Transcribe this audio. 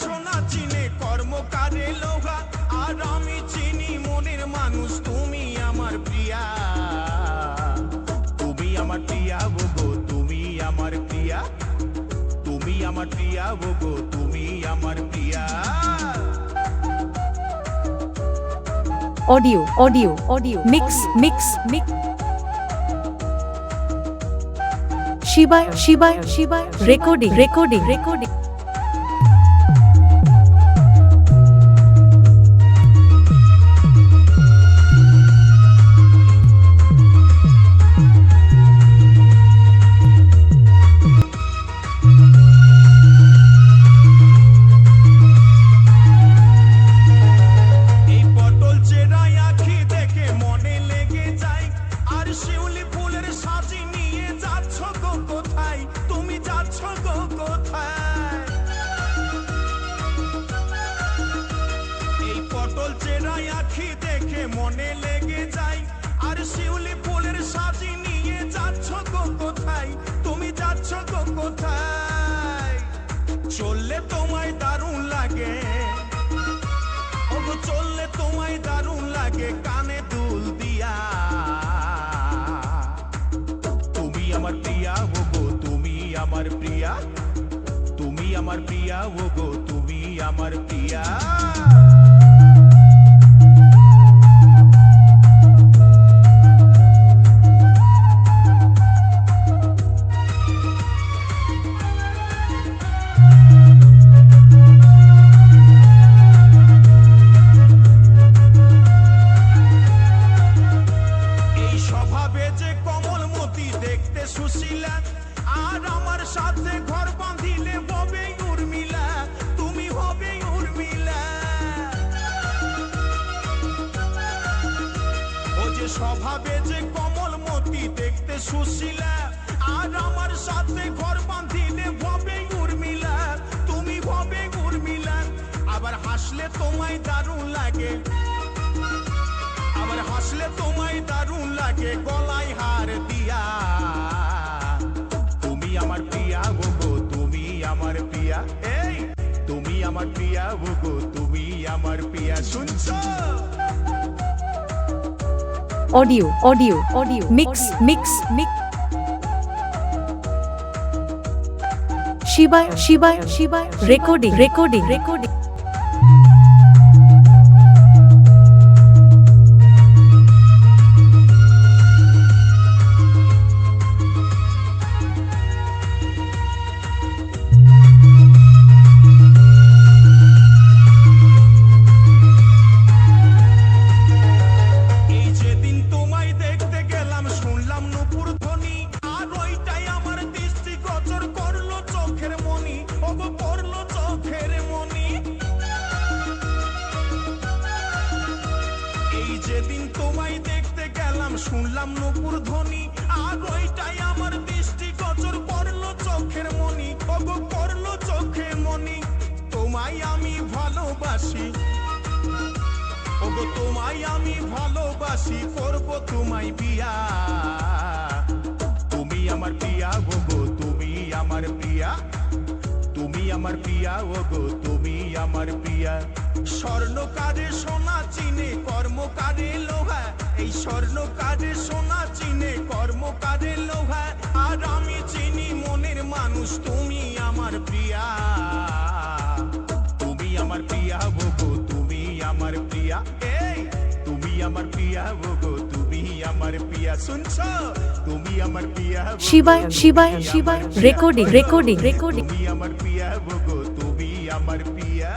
সোনা চিনে কর্মকারে লোহা আর আমি চিনি মনের মানুষ তুমি আমার প্রিয়া। তুমি আমার প্রিয়া তুমি আমার প্রিয়া। তুমি আমার প্রিয়া তুমি আমার প্রিয়া। Audio audio audio mix mix mic. Shivay Shivay Shivay recording recording recording. লাগে কানে দুল দিয়া তুমি আমার প্রিয়া ওগো তুমি আমার প্রিয়া তুমি আমার প্রিয়া ওগো তুমি আমার প্রিয়া স্বভাবে যে কমলমতি দেখতে সুশীলা, আর আমার সাথে ঘর বাঁধিলে হবে উর্মিলা, তুমি হবে উর্মিলা, আবার হাসলে তোমায় দারুণ লাগে। আবার হাসলে তোমায় দারুণ লাগে গলায় হার দিয়া। তুমি আমার প্রিয়া গো তুমি আমার প্রিয়া, এই, তুমি আমার প্রিয়া গো, তুমি আমার প্রিয়া, শুনছো? Audio audio audio mix mix mix. Shibai Shibai Shibai recording recording recording যেদিন তোমায় দেখতে গেলাম, শুনলাম নুপুর ধ্বনি। আর ওইটাই আমার দৃষ্টি গোচর করল চোখের মনি। ওগো করল চোখের মনি। তোমায় আমি ভালোবাসি। ওগো, তোমায় আমি ভালোবাসি, করব তোমায় বিয়া। তুমি আমার প্রিয়া গো তুমি আমার প্রিয়া। আমার প্রিয়া ওগো, তুমি আমার প্রিয়া স্বর্ণ কাজে সোনা চিনে কর্ম কাজে লোহা। এই স্বর্ণ কাজে সোনা চিনে কর্ম কাজে লোহা। আর আমি চিনি মনের মানুষ, তুমি আমার প্রিয়া তুমি আমার প্রিয়া ওগো, তুমি আমার প্রিয়া এই, তুমি আমার প্রিয়া ওগো তুমি আমার প্রিয়া ওগো, Shibai তুমি Shibai আমার তুমি আমার প্রিয়া